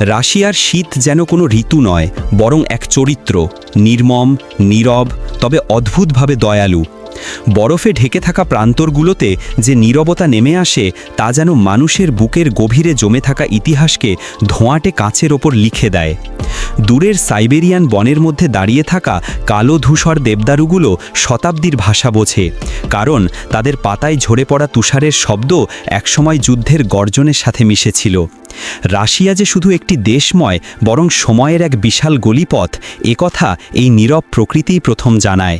রাশিয়ার শীত যেন কোনো ঋতু নয় বরং এক চরিত্র নির্মম নীরব তবে অদ্ভুতভাবে দয়ালু। বরফে ঢেকে থাকা প্রান্তরগুলোতে যে নীরবতা নেমে আসে, তা যেন মানুষের বুকের গভীরে জমে থাকা ইতিহাসকে ধোঁয়াটে কাঁচের ওপর লিখে দেয়। দূরের সাইবেরিয়ান বনের মধ্যে দাঁড়িয়ে থাকা কালো ধূসর দেবদারুগুলো শতাব্দীর ভাষা বোঝে, কারণ তাদের পাতায় ঝরে পড়া তুষারের শব্দ একসময় যুদ্ধের গর্জনের সাথে মিশেছিল। রাশিয়া যে শুধু একটি দেশময়, বরং সময়ের এক বিশাল গলিপথ একথা এই নীরব প্রকৃতিই প্রথম জানায়।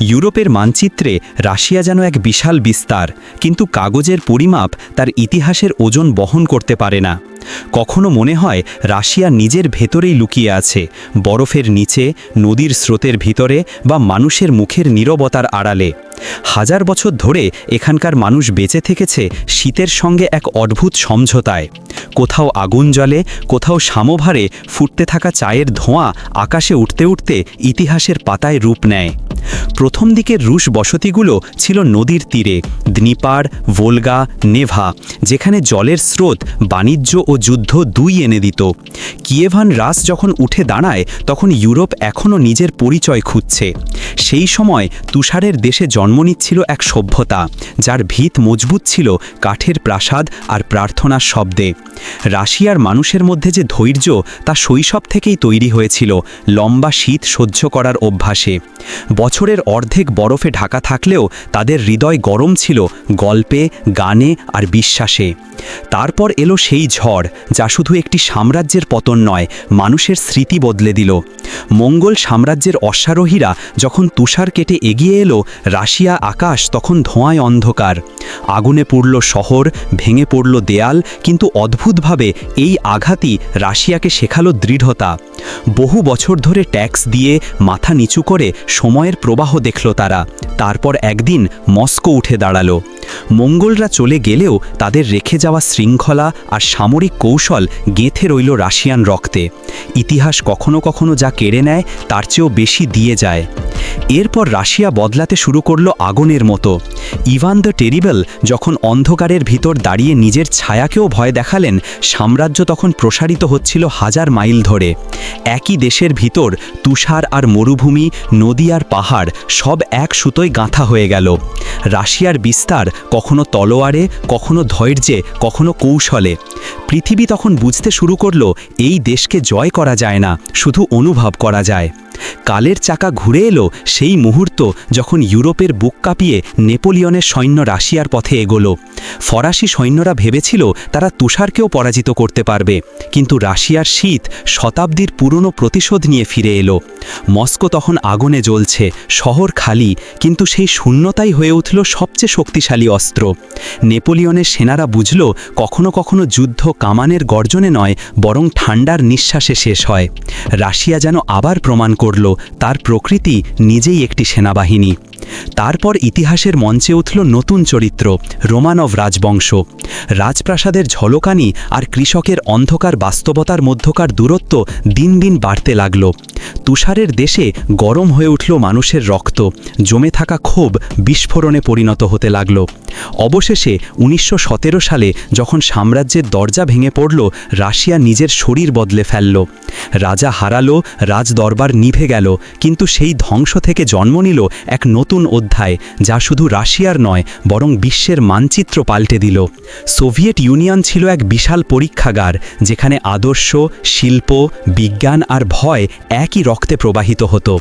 ইউরোপের মানচিত্রে রাশিয়া যেন এক বিশাল বিস্তার, কিন্তু কাগজের পরিমাপ তার ইতিহাসের ওজন বহন করতে পারে না। কখনো মনে হয় রাশিয়া নিজের ভেতরেই লুকিয়ে আছে, বরফের নিচে, নদীর স্রোতের ভিতরে বা মানুষের মুখের নীরবতার আড়ালে। হাজার বছর ধরে এখানকার মানুষ বেঁচে থেকেছে শীতের সঙ্গে এক অদ্ভুত সমঝোতায়। কোথাও আগুন জলে কোথাও সামোভারে ফুটতে থাকা চায়ের ধোঁয়া আকাশে উঠতে উঠতে ইতিহাসের পাতায় রূপ নেয়। প্রথম দিকের রুশ বসতিগুলো ছিল নদীর তীরে, দ্নিপার, ভোলগা, নেভা, যেখানে জলের স্রোত, বাণিজ্য ও যুদ্ধ দুই এনে দিত। কিয়েভান রাস যখন উঠে দাঁড়ায়, তখন ইউরোপ এখনও নিজের পরিচয় খুঁজছে। সেই সময় তুষারের দেশে জন্ম নিচ্ছিল এক সভ্যতা, যার ভিত মজবুত ছিল কাঠের প্রাসাদ আর প্রার্থনার শব্দে। রাশিয়ার মানুষের মধ্যে যে ধৈর্য, তা শৈশব থেকেই তৈরি হয়েছিল লম্বা শীত সহ্য করার অভ্যাসে। বছরের অর্ধেক বরফে ঢাকা থাকলেও তাদের হৃদয় গরম ছিল গল্পে, গানে আর বিশ্বাসে। তারপর এলো সেই ঝড়, যা শুধু একটি সাম্রাজ্যের পতন নয়, মানুষের স্মৃতি বদলে দিল। মঙ্গল সাম্রাজ্যের অশ্বারোহীরা যখন তুষার কেটে এগিয়ে এলো, রাশিয়া আকাশ তখন ধোঁয়ায় অন্ধকার। আগুনে পড়ল শহর, ভেঙে পড়ল দেয়াল, কিন্তু অদ্ভুতভাবে এই আঘাতই রাশিয়াকে শেখালো দৃঢ়তা। বহু বছর ধরে ট্যাক্স দিয়ে মাথা নিচু করে সময়ের প্রবাহ দেখল তারা। তারপর একদিন মস্কো উঠে দাঁড়াল। মঙ্গলরা চলে গেলেও তাদের রেখে যাওয়া শৃঙ্খলা আর সামরিক কৌশল গেঁথে রইল রাশিয়ান রক্তে। ইতিহাস কখনো কখনো যা কেড়ে নেয় তার চেয়েও বেশি দিয়ে যায়। এরপর রাশিয়া বদলাতে শুরু করল আগুনের মতো। ইভান দ্য টেরিবল যখন অন্ধকারের ভিতর দাঁড়িয়ে নিজের ছায়াকেও ভয় দেখালেন, সাম্রাজ্য তখন প্রসারিত হচ্ছিল হাজার মাইল ধরে। একই দেশের ভিতর তুষার আর মরুভূমি, নদী আর পাহাড় সব এক সুতোয় গাঁথা হয়ে গেল। রাশিয়ার বিস্তার কখনো তলোয়ারে, কখনো ধৈর্যে, কখনো কৌশলে। পৃথিবী তখন বুঝতে শুরু করল, এই দেশকে জয় করা যায় না, শুধু অনুভব করা যায়। কালের চাকা ঘুরে এলো সেই মুহূর্ত যখন ইউরোপের বুক কাঁপিয়ে নেপোলিয়নের সৈন্য রাশিয়ার পথে এগোলো। ফরাসি সৈন্যরা ভেবেছিল তারা তুষারকেও পরাজিত করতে পারবে, কিন্তু রাশিয়ার শীত শতাব্দীর পুরনো প্রতিশোধ নিয়ে ফিরে এলো। মস্কো তখন আগুনে জ্বলছে, শহর খালি, কিন্তু সেই শূন্যতাই হয়ে উঠল সবচেয়ে শক্তিশালী অস্ত্র। নেপোলিয়নের সেনারা বুঝল, কখনো কখনো যুদ্ধ কামানের গর্জনে নয়, বরং ঠান্ডার নিঃশ্বাসে শেষ হয়। রাশিয়া যেন আবার প্রমাণ করল তার প্রকৃতি নিজেই একটি সেনাবাহিনী। তারপর ইতিহাসের মঞ্চে উঠল নতুন চরিত্র রোমানভ রাজবংশ। রাজপ্রাসাদের ঝলকানি আর কৃষকের অন্ধকার বাস্তবতার মধ্যকার দূরত্ব দিন দিন বাড়তে লাগল। তুষারের দেশে গরম হয়ে উঠল মানুষের রক্ত, জমে থাকা ক্ষোভ বিস্ফোরণে পরিণত হতে লাগল। অবশেষে উনিশশো সতেরো সালে যখন সাম্রাজ্যের দরজা ভেঙে পড়ল, রাশিয়া নিজের শরীর বদলে ফেলল। রাজা হারালো, রাজদরবার নিভে গেল, কিন্তু সেই ধ্বংস থেকে জন্ম নিল এক নতুন অধ্যায়, যা শুধু রাশিয়ার নয়, বরং বিশ্বের মানচিত্র পাল্টে দিল। সোভিয়েট ইউনিয়ন ছিল এক বিশাল পরীক্ষাগার, যেখানে আদর্শ, শিল্প, বিজ্ঞান আর ভয় একই রক্তে প্রবাহিত হতো।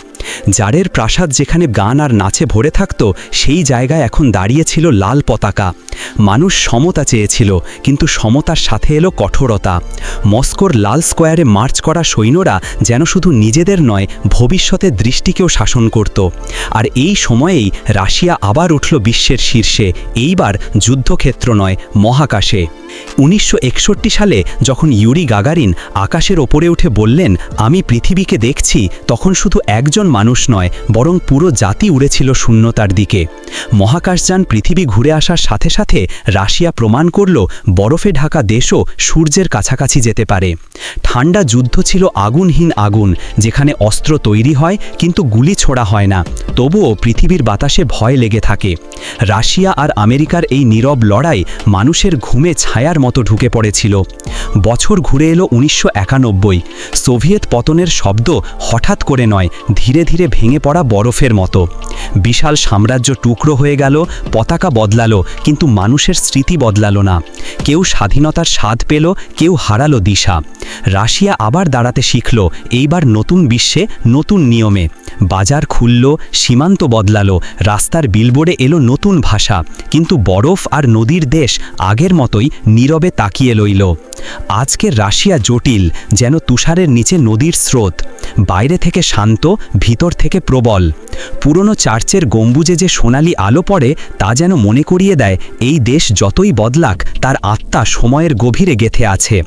জারের প্রাসাদ যেখানে গান আর নাচে ভরে থাকত, সেই জায়গায় এখন দাঁড়িয়েছিল লাল পতাকা। মানুষ সমতা চেয়েছিল, কিন্তু সমতার সাথে এলো কঠোরতা। মস্কোর লাল স্কোয়ারে মার্চ করা সৈন্যরা যেন শুধু নিজেদের নয়, ভবিষ্যতের দৃষ্টিকেও শাসন করত। আর এই সময়েই রাশিয়া আবার উঠল বিশ্বের শীর্ষে, এইবার যুদ্ধক্ষেত্র নয়, মহাকাশে। উনিশশো একষট্টি সালে যখন ইউরি গাগারিন আকাশের ওপরে উঠে বললেন, আমি পৃথিবীকে দেখছি তখন শুধু একজন মানুষ নয়, বরং পুরো জাতি উড়েছিল শূন্যতার দিকে। মহাকাশযান পৃথিবী ঘুরে আসার সাথে সাথে রাশিয়া প্রমাণ করল, বরফে ঢাকা দেশও সূর্যের কাছাকাছি যেতে পারে। ঠান্ডা যুদ্ধ ছিল আগুনহীন আগুন, যেখানে অস্ত্র তৈরি হয় কিন্তু গুলি ছোড়া হয় না। তবুও পৃথিবীর বাতাসে ভয় লেগে থাকে। রাশিয়া আর আমেরিকার এই নীরব লড়াই মানুষের ঘুমে ছায়ার মতো ঢুকে পড়েছিল। বছর ঘুরে এলো উনিশশো একানব্বই। সোভিয়েত পতনের শব্দ হঠাৎ করে নয়, ধীরে ধীরে ভেঙে পড়া বরফের মতো। বিশাল সাম্রাজ্য টুকরো হয়ে গেল, পতাকা বদলালো, কিন্তু মানুষের স্মৃতি বদলালো না। কেউ স্বাধীনতার স্বাদ পেল, কেউ হারালো দিশা। রাশিয়া আবার দাঁড়াতে শিখল, এইবার নতুন বিশ্বে নতুন নিয়মে। বাজার খুলল, সীমান্ত বদলালো, রাস্তার বিলবোর্ডে এলো নতুন ভাষা। কিন্তু বরফ আর নদীর দেশ আগের মতোই নীরবে তাকিয়ে লইল আজকের রাশিয়া জটিল, যেন তুষারের নিচে নদীর স্রোত। বাইরে থেকে শান্ত, ভিতর থেকে প্রবল। পুরনো চার্চের গম্বুজে যে সোনালি আলো পড়ে, তা যেন মনে করিয়ে দেয়, এই দেশ যতই বদলাক, তার আত্মা সময়ের গভীরে গেথে আছে।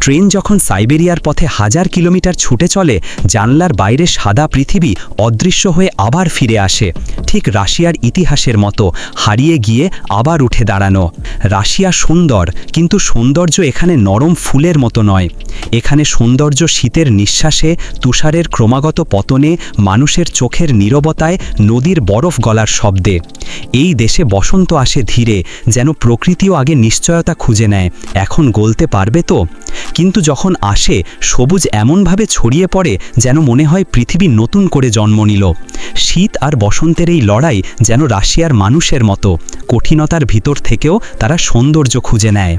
ট্রেন যখন সাইবেরিয়ার পথে হাজার কিলোমিটার ছুটে চলে, জানলার বাইরে সাদা পৃথিবী অদৃশ্য হয়ে আবার ফিরে আসে। ঠিক রাশিয়ার ইতিহাসের মতো, হারিয়ে গিয়ে আবার উঠে দাঁড়ানো। রাশিয়া সুন্দর, কিন্তু সৌন্দর্য এখানে নরম ফুলের মতো নয়। এখানে সৌন্দর্য শীতের নিঃশ্বাসে তুষারের ক্রমাগত পতনে মানুষের চোখের নীরবতায় নদীর বরফ গলার শব্দে। এই দেশে বসন্ত আসে ধীরে, যেন প্রকৃতিও আগে নিশ্চয়তা খুঁজে নেয়। এখন গলতে পারবে তো? কিন্তু যখন আসে, সবুজ এমনভাবে ছড়িয়ে পড়ে যেন মনে হয় পৃথিবী নতুন করে জন্ম নিল। শীত আর বসন্তের এই লড়াই যেন রাশিয়ার মানুষের মতো, কঠিনতার ভিতর থেকেও তারা সৌন্দর্য খুঁজে নেয়।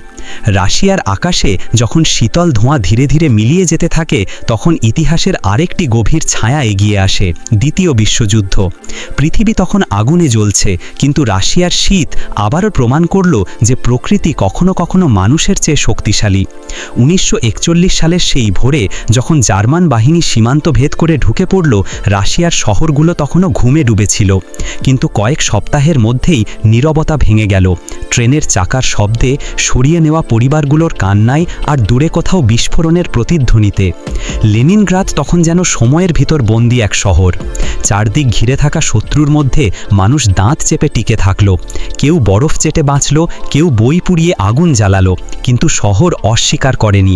রাশিয়ার আকাশে যখন শীতল ধোঁয়া ধীরে ধীরে মিলিয়ে যেতে থাকে, তখন ইতিহাসের আরেকটি গভীর ছায়া এগিয়ে আসে, দ্বিতীয় বিশ্বযুদ্ধ। পৃথিবী তখন আগুনে জ্বলছে, কিন্তু রাশিয়ার শীত আবারও প্রমাণ করল যে প্রকৃতি কখনো কখনো মানুষের চেয়ে শক্তিশালী। উনিশশো সালের সেই ভোরে যখন জার্মান বাহিনী সীমান্ত ভেদ করে ঢুকে পড়ল, রাশিয়ার শহরগুলো তখনও ঘুমে ডুবেছিল। কিন্তু কয়েক সপ্তাহের মধ্যেই নীরবতা ভেঙে গেল। ট্রেনের চাকার শব্দে সরিয়ে নেওয়া পরিবারগুলোর কান্নায় আর দূরে কোথাও বিস্ফোরণের প্রতিধ্বনিতে। লেনিনগ্রাদ তখন যেন সময়ের ভিতর বন্দি এক শহর। চারদিক ঘিরে থাকা শত্রুর মধ্যে মানুষ দাঁত চেপে টিকে থাকল। কেউ বরফ চেটে বাঁচল, কেউ বই পুড়িয়ে আগুন জ্বালালো, কিন্তু শহর অস্বীকার করেনি।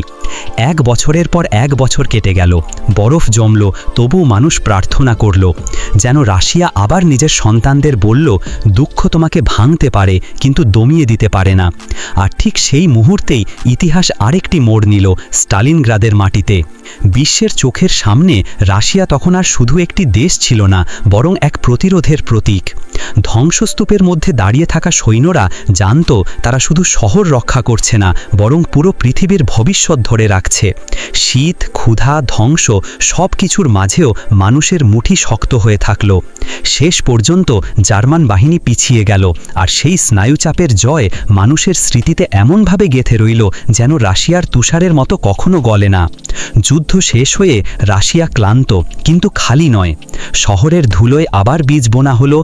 এক বছরের পর এক বছর কেটে গেল। বরফ জমল তবু মানুষ প্রার্থনা করল। যেন রাশিয়া আবার নিজের সন্তানদের বলল, দুঃখ তোমাকে ভাঙতে পারে, কিন্তু দমিয়ে দিতে পারে না। আর ঠিক সেই মুহূর্তেই ইতিহাস আরেকটি মোড় নিল স্টালিনগ্রাদের মাটিতে। বিশ্বের চোখের সামনে রাশিয়া তখন আর শুধু একটি দেশ ছিল না, বরং এক প্রতিরোধের প্রতীক। ধ্বংসস্তূপের মধ্যে দাঁড়িয়ে থাকা সৈন্যরা জানত তারা শুধু শহর রক্ষা করছে না, বরং পুরো পৃথিবীর ভবিষ্যৎ ধরে রাখছে। শীত, ক্ষুধা, ধ্বংস সব কিছুর মাঝেও মানুষের মুঠি শক্ত হয়ে থাকল। শেষ পর্যন্ত জার্মান বাহিনী পিছিয়ে গেল, আর সেই স্নায়ুচাপের জয় মানুষের স্মৃতিতে এমনভাবে গেথে রইল যেন রাশিয়ার তুষারের মতো কখনো গলে না। যুদ্ধ শেষ হয়ে রাশিয়া ক্লান্ত, কিন্তু খালি নয়। শহরের ধুলোয় আবার বীজ বোনা হলো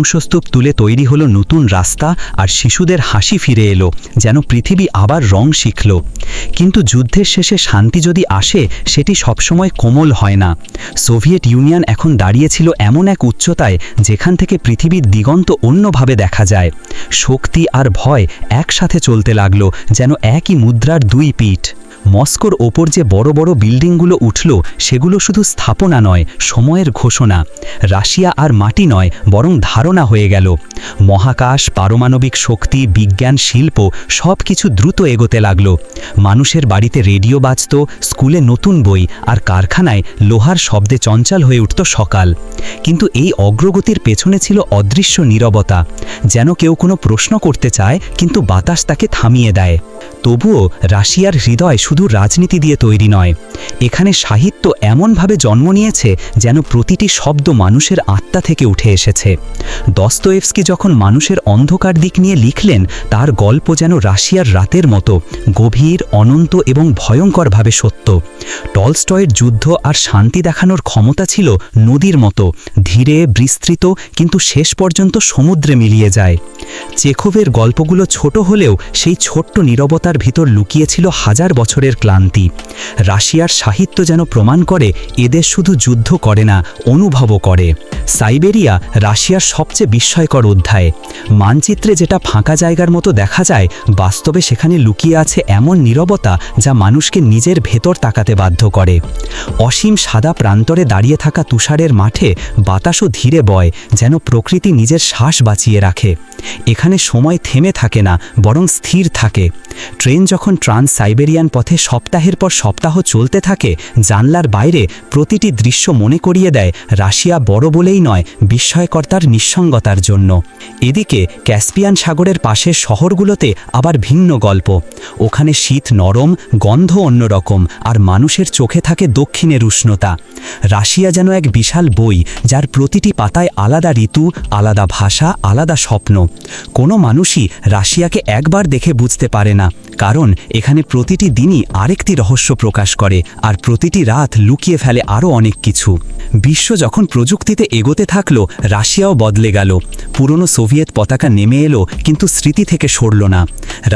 ধ্বংসস্তূপ তুলে তৈরি হলো নতুন রাস্তা আর শিশুদের হাসি ফিরে এলো, যেন পৃথিবী আবার রং শিখল। কিন্তু যুদ্ধের শেষে শান্তি যদি আসে, সেটি সবসময় কোমল হয় না। সোভিয়েত ইউনিয়ন এখন দাঁড়িয়েছিল এমন এক উচ্চতায় যেখান থেকে পৃথিবীর দিগন্ত অন্যভাবে দেখা যায়। শক্তি আর ভয় একসাথে চলতে লাগল, যেন একই মুদ্রার দুই পিঠ। মস্কোর ওপর যে বড় বড় বিল্ডিংগুলো উঠল, সেগুলো শুধু স্থাপনা নয়, সময়ের ঘোষণা। রাশিয়া আর মাটি নয়, বরং ধারণা হয়ে গেল। মহাকাশ, পারমাণবিক শক্তি, বিজ্ঞান, শিল্প সব কিছু দ্রুত এগোতে লাগল। মানুষের বাড়িতে রেডিও বাজত, স্কুলে নতুন বই, আর কারখানায় লোহার শব্দে চঞ্চল হয়ে উঠত সকাল। কিন্তু এই অগ্রগতির পেছনে ছিল অদৃশ্য নীরবতা। যেন কেউ কোনো প্রশ্ন করতে চায়, কিন্তু বাতাস তাকে থামিয়ে দেয়। তবুও রাশিয়ার হৃদয় শুধু রাজনীতি দিয়ে তৈরি নয়, এখানে সাহিত্য এমনভাবে জন্ম নিয়েছে যেন প্রতিটি শব্দ মানুষের আত্মা থেকে উঠে এসেছে। দস্তয়েভস্কি যখন মানুষের অন্ধকার দিক নিয়ে লিখলেন, তার গল্প যেন রাশিয়ার রাতের মতো গভীর, অনন্ত এবং ভয়ঙ্করভাবে সত্য। টলস্টয়ের যুদ্ধ আর শান্তি দেখানোর ক্ষমতা ছিল নদীর মতো, ধীরে বিস্তৃত কিন্তু শেষ পর্যন্ত সমুদ্রে মিলিয়ে যায়। চেখোভের গল্পগুলো ছোট হলেও সেই ছোট্ট নীরবতার ভিতর লুকিয়েছিল হাজার বছরের ক্লান্তি। রাশিয়ার সাহিত্য যেন প্রমাণ করে, এদের শুধু যুদ্ধ করে না, অনুভবও করে। সাইবেরিয়া রাশিয়ার সবচেয়ে বিস্ময়কর অধ্যায়। মানচিত্রে যেটা ফাঁকা জায়গার মতো দেখা যায়, বাস্তবে সেখানে লুকিয়ে আছে এমন নীরবতা যা মানুষকে নিজের ভেতর তাকাতে বাধ্য করে। অসীম সাদা প্রান্তরে দাঁড়িয়ে থাকা তুষারের মাঠে বাতাসও ধীরে বয়, যেন প্রকৃতি নিজের শ্বাস বাঁচিয়ে রাখে। এখানে সময় থেমে থাকে না, বরং স্থির থাকে। ট্রেন যখন ট্রান্স সাইবেরিয়ান পথে সপ্তাহের পর সপ্তাহ চলতে থাকে, জানলার বাইরে প্রতিটি দৃশ্য মনে করিয়ে দেয়, রাশিয়া বড় বলেই নয়, বিস্ময়কর্তার নিঃসঙ্গতার জন্য। এদিকে ক্যাসপিয়ান সাগরের পাশের শহরগুলোতে আবার ভিন্ন গল্প। ওখানে শীত নরম, গন্ধ অন্যরকম, আর মানুষের চোখে থাকে দক্ষিণের উষ্ণতা। রাশিয়া যেন এক বিশাল বই, যার প্রতিটি পাতায় আলাদা ঋতু, আলাদা ভাষা, আলাদা স্বপ্ন। কোনো মানুষই রাশিয়াকে একবার দেখে বুঝতে পারে না, কারণ এখানে প্রতিটি দিনই আরেকটি রহস্য প্রকাশ করে আর প্রতিটি রাত লুকিয়ে ফেলে আরও অনেক কিছু। বিশ্ব যখন প্রযুক্তিতে এগোতে থাকল, রাশিয়াও বদলে গেল। পুরনো সোভিয়েত পতাকা নেমে এলো, কিন্তু স্মৃতি থেকে সরল না।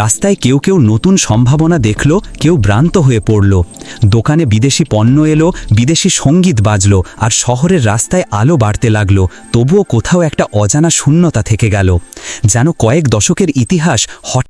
রাস্তায় কেউ কেউ নতুন সম্ভাবনা দেখল, কেউ ভ্রান্ত হয়ে পড়ল। দোকানে বিদেশি পণ্য এলো, বিদেশি সংগীত বাজলো, আর শহরের রাস্তায় আলো বাড়তে লাগল, তবুও কোথাও একটা অজানা শূন্যতা থেকে গেল। যেন কয়েক দশকের ইতিহাস হঠাৎ